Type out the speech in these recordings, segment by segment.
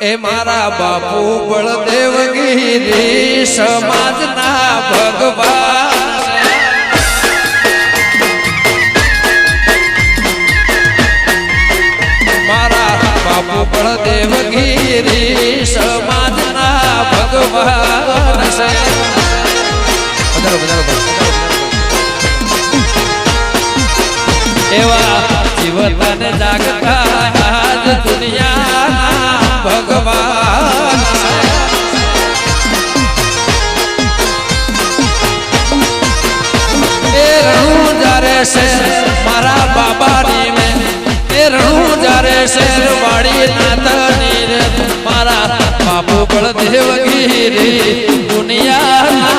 એ મારા બાપુ બળદેવગીરી સમાજના ભગવાન મારા બાપુ બળદેવગીરી સમાજના ભગવાન. એવા જીવન જાગતા આજ દુનિયાના એ રણું જ્યારે શેર મારા બાબાની એ રણું જ્યારે શેર રે. મારા બાપુ બળદેવ ગીરી દુનિયાના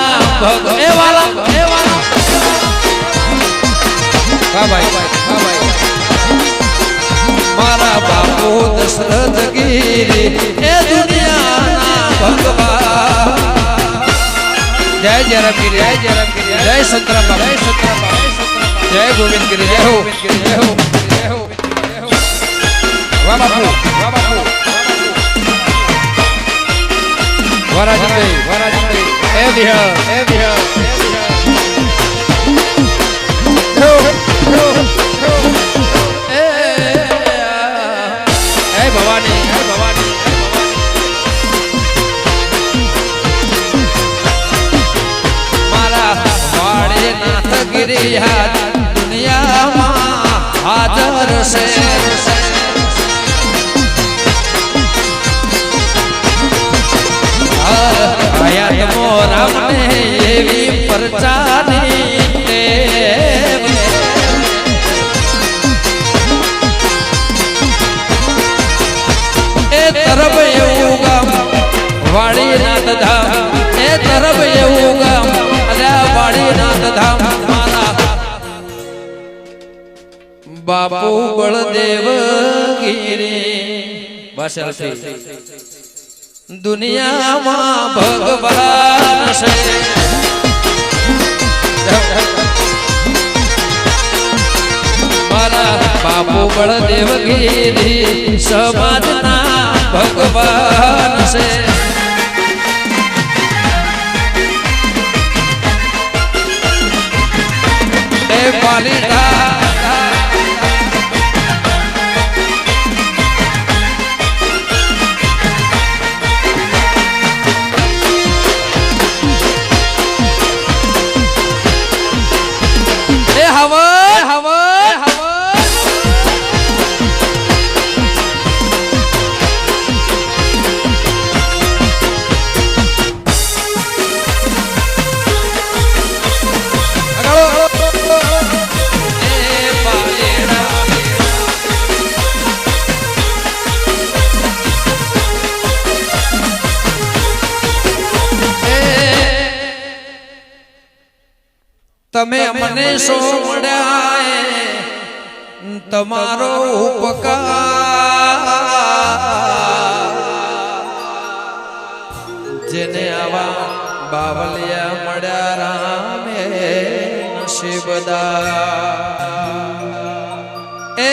મારા બાપુ દશરથ ગીરી જય રમગીરી જય જય રમગીરી જય સંતરામ જય સંતરામ જય ગોવિંદગીરી જય હો જય હો જય હો વાહ બાપુ વાહ બાપુ વરાજભાઈ વરાજભાઈ એ વિહળ એ વિહળ નાથ ગિરિયા દુનિયામાં હાજર છે હયાત મોરામને એવી પરચાની ટેવ છે. એ તરફ એવું ગામ વાડીનાથ ધામ એ તરફ એવું ગામ બાપુ બળદેવ ગીરી. બસ દુનિયામાં ભગવાન છે મારા બાપુ બળદેવ ગીરી સમાજના ભગવાન છે એ તમે મને સો મળ્યા તમારો ઉપકાર. જેને આવા બાવલિયા મળ્યા રામે નસીબદા એ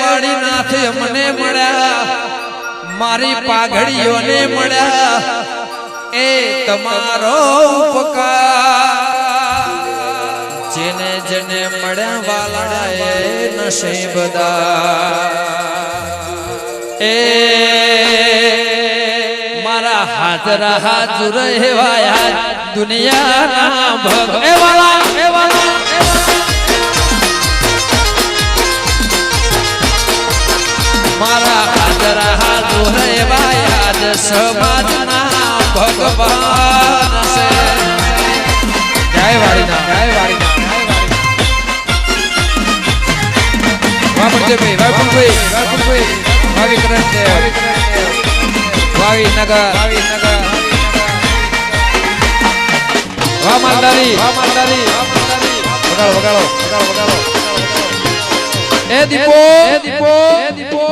વાડીનાથ મને મળ્યા મારી પાઘડીઓને મળ્યા. એ તમારો ઉપકાર. જેને જેને મળ્યા વાલા એ બધા એ મારા હાજરા હાજર હેવાયા દુનિયાના ભગ. મારા હાજરા હાજર હેવાયા સમાજના ભગવાન છે. જય વાડીના જય વાડીના વાપરજેભાઈ વાપરભાઈ વાપરભાઈ ભાવિ કરણ દેવ ભાવિ નગર ભાવિ નગર. વાહ માલધારી વગાડો વગાડો વગાડો વગાડો. એ દીપો એ દીપો એ દીપો.